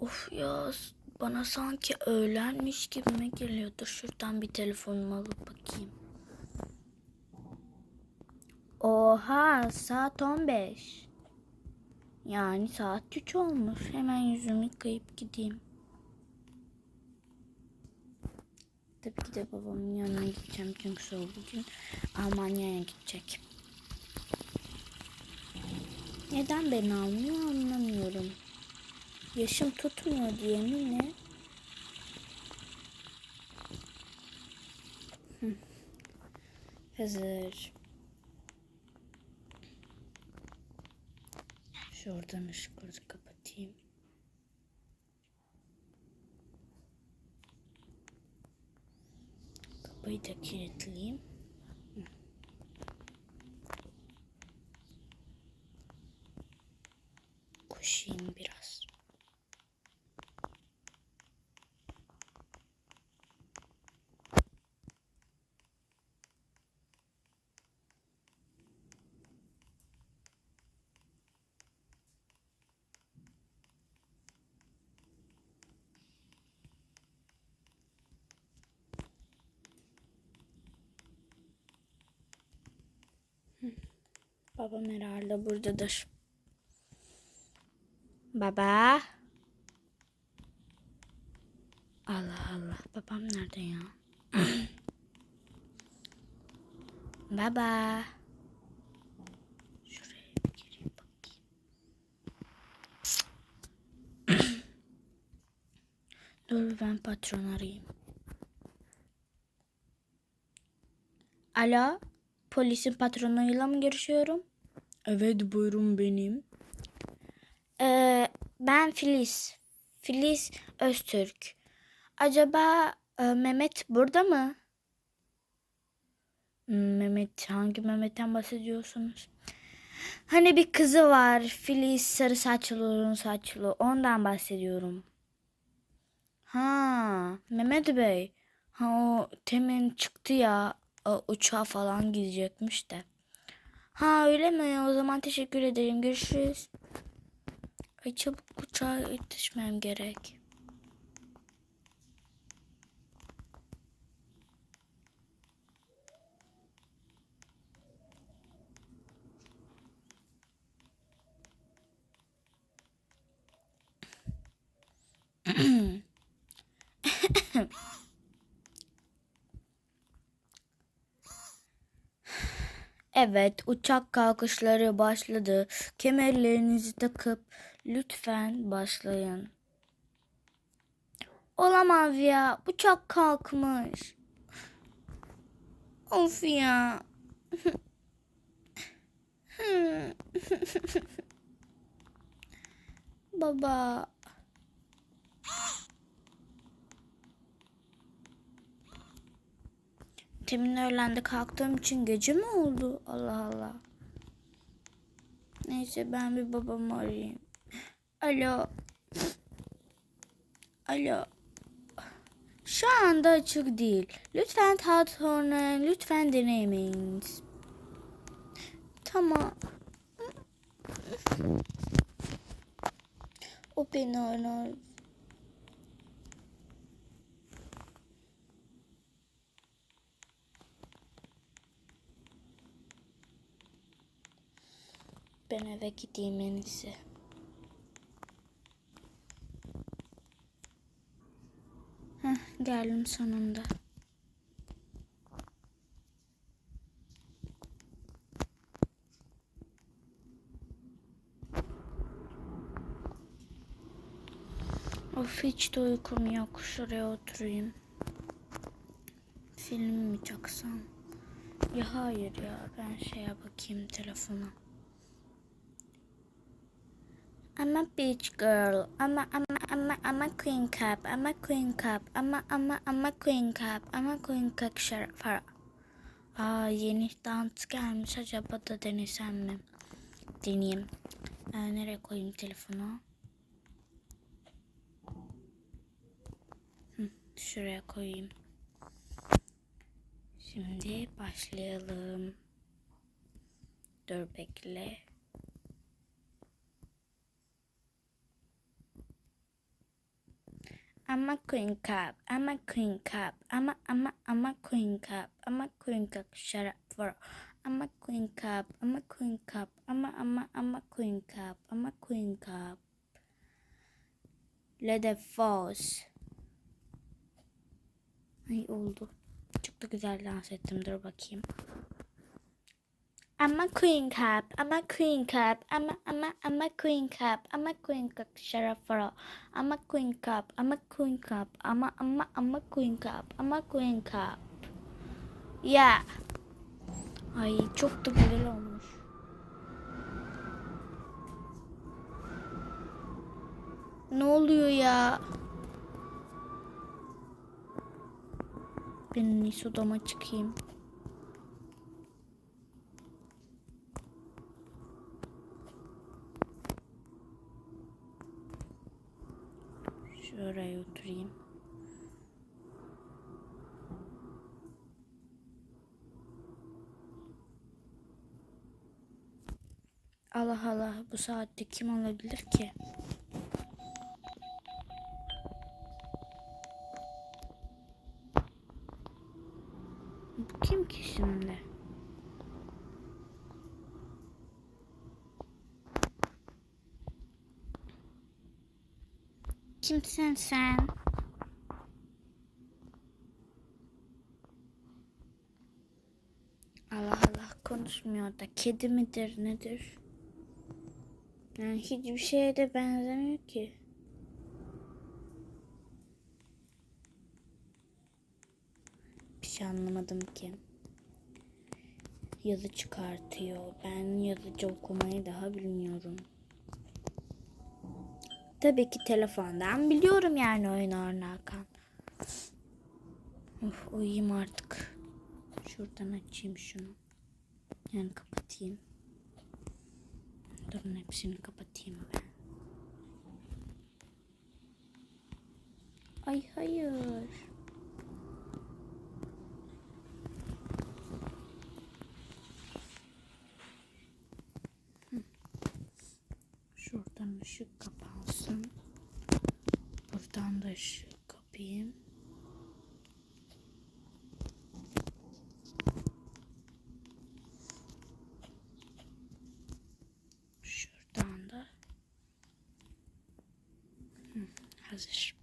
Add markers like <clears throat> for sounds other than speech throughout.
Of ya bana sanki öğlenmiş gibime geliyor. Dur şuradan bir telefonumu alıp bakayım. Oha saat 15. Yani saat 3 olmuş. Hemen yüzümü yıkayıp gideyim. Tabii ki de babamın yanına gideceğim çünkü o bugün Almanya'ya gidecek. Neden beni almıyor anlamıyorum. Yaşım tutmuyor diye mi ne? Hazır. Şuradan ışıkları kapatayım. Kapıyı da kilitleyeyim. Koşayım biraz. Babam herhalde buradadır. Baba. Allah Allah. Babam nerede ya? <clears throat> Baba. Şuraya bir gireyim bakayım. <clears throat> Dur ben patron arayayım. Alo. Polisin patronuyla mı görüşüyorum? Evet buyurun benim. Ee, ben Filiz. Filiz Öztürk. Acaba e, Mehmet burada mı? Mehmet hangi Mehmet'ten bahsediyorsunuz? Hani bir kızı var. Filiz sarı saçlı uzun saçlı. Ondan bahsediyorum. Ha Mehmet Bey. Ha o temin çıktı ya. Uçağa falan gidecekmiş de. Ha öyle mi? O zaman teşekkür ederim. Görüşürüz. Ay çabuk uçağa yetişmem gerek. <clears throat> Evet, uçak kalkışları başladı. Kemerlerinizi takıp lütfen başlayın. Olamaz ya, uçak kalkmış. Of ya. <laughs> Baba. Temin öğlende kalktığım için gece mi oldu? Allah Allah. Neyse ben bir babamı arayayım. Alo. Alo. Şu anda açık değil. Lütfen saat sonra lütfen deneyemeyiniz. Tamam. O beni arar. Ben eve gideyim en iyisi. Heh, geldim sonunda. Of hiç de uykum yok. Şuraya oturayım. Film mi çaksam? Ya hayır ya ben şeye bakayım telefona. I'm a beach girl. I'm a, I'm a, I'm a, I'm a queen cap. I'm a queen cap. I'm a, I'm a, I'm a queen cap. I'm a queen cap şarap. Aa yeni dans gelmiş. Acaba da denesem mi? Deneyeyim. Ee, nereye koyayım telefonu? Hı, şuraya koyayım. Şimdi başlayalım. Dur bekle. I'm a queen cup. I'm a queen cup. I'm a, I'm a, I'm a queen cup. I'm a queen cup. Shut up for. I'm a queen cup. I'm a queen cup. I'm a, I'm a, I'm a queen cup. I'm a queen cup. Let it falls. Ay oldu. Çok da güzel dans ettim. Dur bakayım. I'm a queen cup. I'm a queen cup. I'm a, I'm a, I'm a queen cup. I'm a queen cup. For all. I'm a queen cup. I'm a queen cup. I'm a, I'm a, I'm a queen cup. I'm a queen cup. Yeah. Ay çok da güzel olmuş. Ne oluyor ya? Ben en odama çıkayım. Şuraya oturayım. Allah Allah bu saatte kim olabilir ki? Bu kim ki şimdi? Kimsin sen? Allah Allah konuşmuyor da kedi midir nedir? Yani hiçbir şeye de benzemiyor ki. Bir şey anlamadım ki. Yazı çıkartıyor. Ben yazıcı okumayı daha bilmiyorum. Tabii ki telefondan biliyorum yani oyun oynarken. Of uyuyayım artık. Şuradan açayım şunu. Yani kapatayım. Durun hepsini kapatayım ben. Ay hayır. Şuradan ışık kapansın. Buradan da ışık kapayım. Şuradan da. Hı, hazır.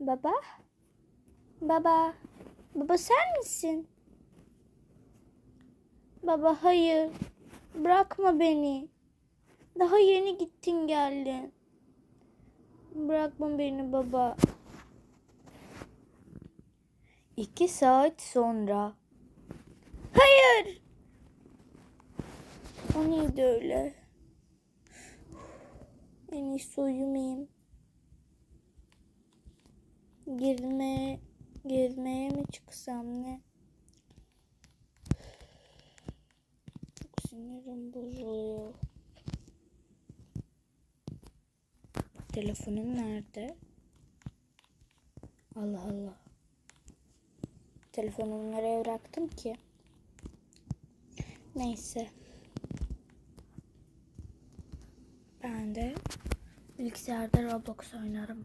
Baba? Baba? Baba sen misin? Baba hayır. Bırakma beni. Daha yeni gittin geldin. Bırakma beni baba. İki saat sonra. Hayır. O neydi öyle? En iyisi uyumayayım. Gezmeye, gezmeye mi çıksam ne? Çok sinirim bozuluyor. Telefonum nerede? Allah Allah. Telefonumu nereye bıraktım ki? Neyse. Ben de bilgisayarda Roblox oynarım.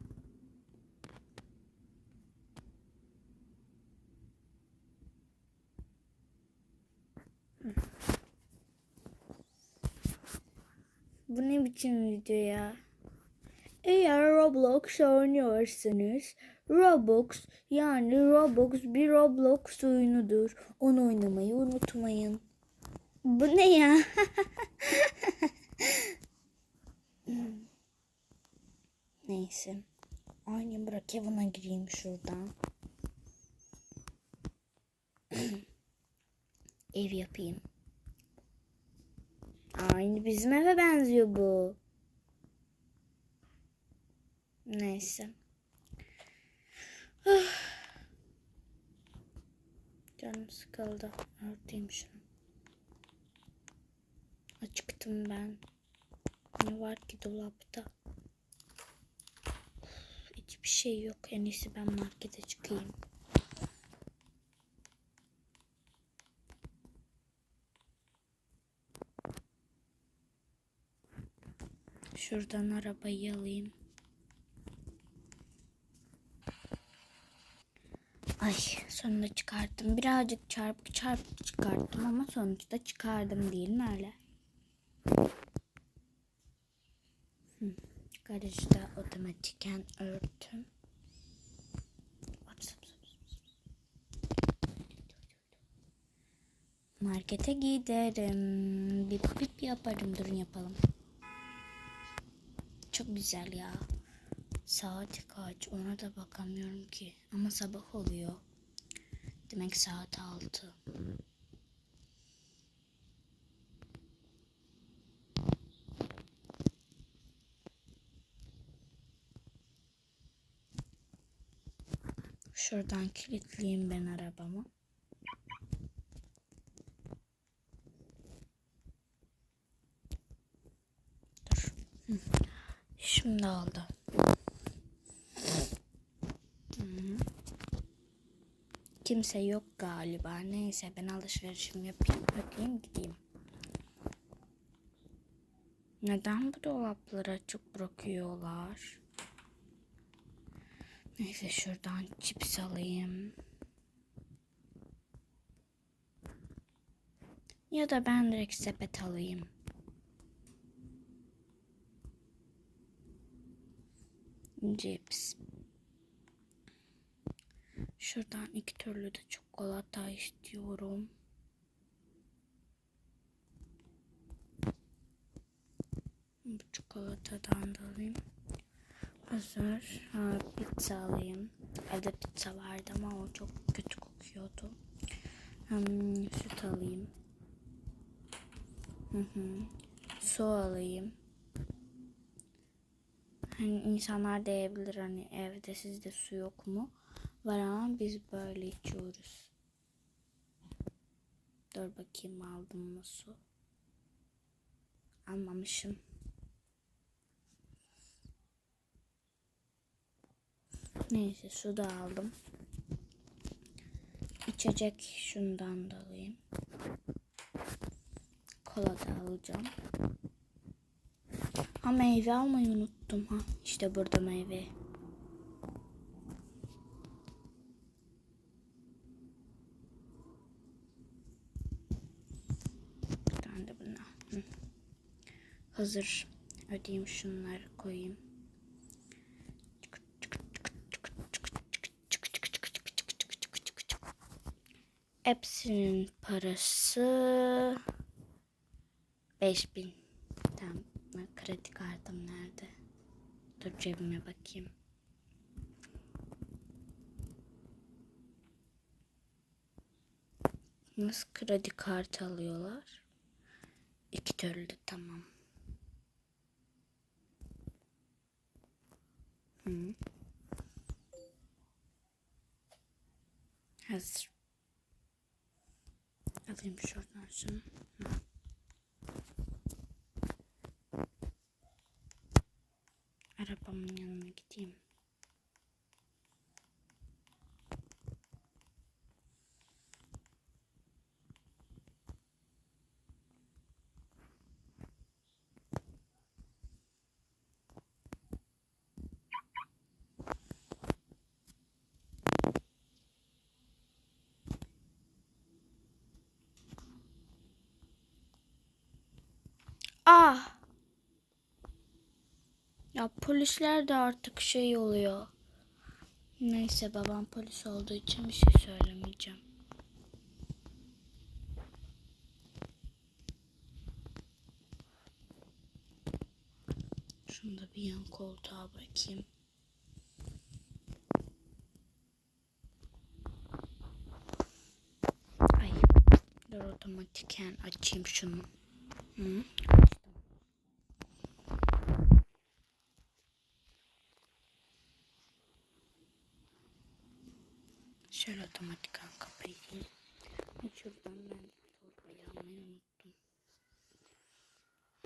Bu ne biçim video ya? Eğer Roblox oynuyorsanız Roblox yani Roblox bir Roblox oyunudur. Onu oynamayı unutmayın. Bu ne ya? <laughs> Neyse. Aynı bırak evine gireyim şuradan. <clears throat> Ev yapayım. Aynı bizim eve benziyor bu. Neyse. <sighs> Canım sıkıldı. Örteyim şunu. Acıktım ben. Ne var ki dolapta? Hiçbir şey yok. En iyisi ben markete çıkayım. Şuradan arabayı alayım. Ay sonunda çıkarttım. Birazcık çarpık çarpık çıkarttım ama sonuçta çıkardım değil mi öyle? Hı. Garajda otomatiken örtüm. Markete giderim. Bip bip yaparım. Durun yapalım. Çok güzel ya. Saat kaç ona da bakamıyorum ki. Ama sabah oluyor. Demek saat 6. Şuradan kilitleyeyim ben arabamı. Dur. Şimdi oldu. Kimse yok galiba. Neyse ben alışverişimi yapayım. Ödeyeyim gideyim. Neden bu dolapları açık bırakıyorlar? Neyse şuradan cips alayım. Ya da ben direkt sepet alayım. Cips. Şuradan iki türlü de çikolata istiyorum. Bu çikolatadan da alayım. Hazır. Ha, pizza alayım. Evde pizza vardı ama o çok kötü kokuyordu. Hmm, süt alayım. Hı hı. Su alayım. Hani insanlar diyebilir hani evde sizde su yok mu? Var ama biz böyle içiyoruz. Dur bakayım aldım mı su? Almamışım. Neyse su da aldım. İçecek şundan da alayım. Kola da alacağım. Ha meyve almayı unuttum ha. İşte burada meyve. Bir tane de buna. Hazır. Ödeyeyim şunları koyayım. Hepsinin parası 5000. Tamam. Kredi kartım nerede? Dur cebime bakayım. Nasıl kredi kartı alıyorlar? İki türlü tamam. Hı. Hazır. Alayım şuradan şunu. Hı. Arabamın yanına gideyim. Ah! Ya polisler de artık şey oluyor. Neyse babam polis olduğu için bir şey söylemeyeceğim. Şunu da bir yan koltuğa bırakayım. Ay. Dur otomatiken açayım şunu. Hı. Şöyle otomatikten kapayayım. Şuradan ben torbayı almayı unuttum.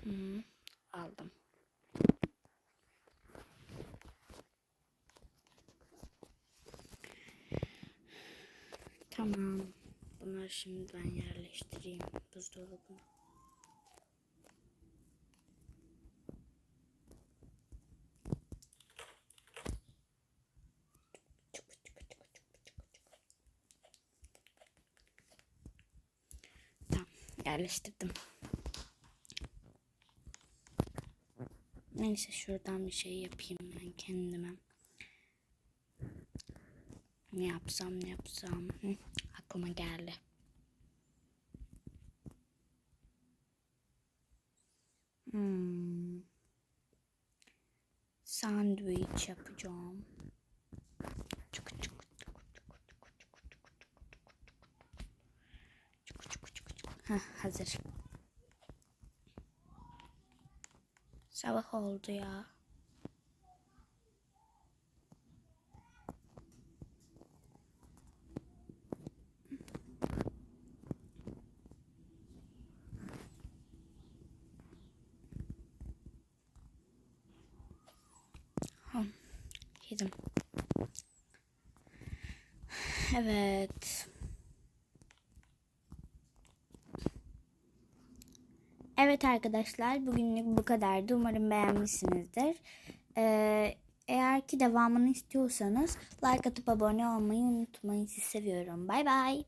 Hı, aldım. Tamam. Bunları şimdi ben yerleştireyim buzdolabına. Tamam, yerleştirdim. Neyse şuradan bir şey yapayım ben kendime ne yapsam ne yapsam Hı, aklıma geldi. Hmm. Sandviç yapacağım. Heh, hazır. Sabah oldu ya. Evet. Evet arkadaşlar bugünlük bu kadardı. Umarım beğenmişsinizdir. Ee, eğer ki devamını istiyorsanız like atıp abone olmayı unutmayın. Sizi seviyorum. Bay bay.